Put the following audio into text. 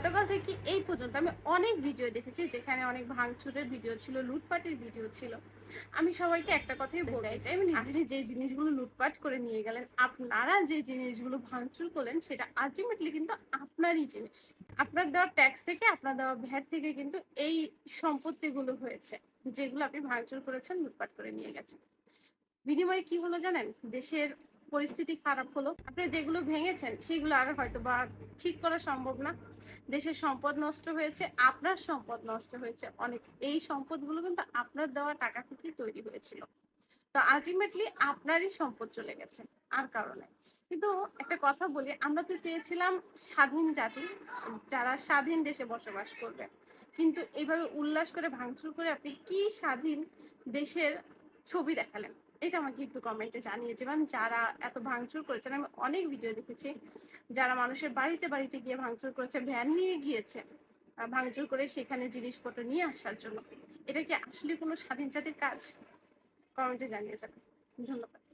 গতকাল থেকে এই পর্যন্ত আমি অনেক ভিডিও দেখেছি যেখানে অনেক ভাঙচুরের ভিডিও ছিল লুটপাটের ভিডিও ছিল। আমি সবাইকে একটা কথাই বলতে চাই আমি আপনি যে জিনিসগুলো লুটপাট করে নিয়ে গেলেন আপনারা যে জিনিসগুলো ভাঙচুর করলেন সেটা আলটিমেটলি কিন্তু আপনারই জিনিস। আপনার দেওয়া ট্যাক্স থেকে আপনার দেওয়া ভ্যাট থেকে কিন্তু এই সম্পত্তিগুলো হয়েছে যেগুলো আপনি ভাঙচুর করেছেন লুটপাট করে নিয়ে গেছেন। বিনিময়ে কি হলো জানেন? দেশের পরিস্থিতি খারাপ হলো। আপনি যেগুলো ভেঙেছেন, সেগুলো আর হয়তো বা ঠিক করা সম্ভব না। দেশের সম্পদ নষ্ট হয়েছে, আপনার সম্পদ নষ্ট হয়েছে। অনেক, এই সম্পদগুলো কিন্তু আপনার দেওয়া টাকা থেকেই তৈরি হয়েছিল। তো আলটিমেটলি আপনারই সম্পদ চলে গেছে, আর কারণে কিন্তু একটা কথা বলি, আমরা তো চেয়েছিলাম স্বাধীন জাতি, যারা স্বাধীন দেশে বসবাস করবে। কিন্তু এইভাবে উল্লাস করে ভাঙচুর করে আপনি কি স্বাধীন দেশের ছবি দেখালেন। এটা আমাকে একটু কমেন্টে জানিয়ে যারা এত ভাঙচুর করেছেন, আমি অনেক ভিডিও দেখেছি। যারা মানুষের বাড়িতে বাড়িতে গিয়ে ভাঙচুর করেছে ভ্যান নিয়ে গিয়েছে ভাঙচুর করে সেখানে জিনিসপত্র নিয়ে আসার জন্য। এটা কি আসলে কোনো স্বাধীন জাতির কাজ? কমেন্টে জানিয়ে যাবেন। ধন্যবাদ।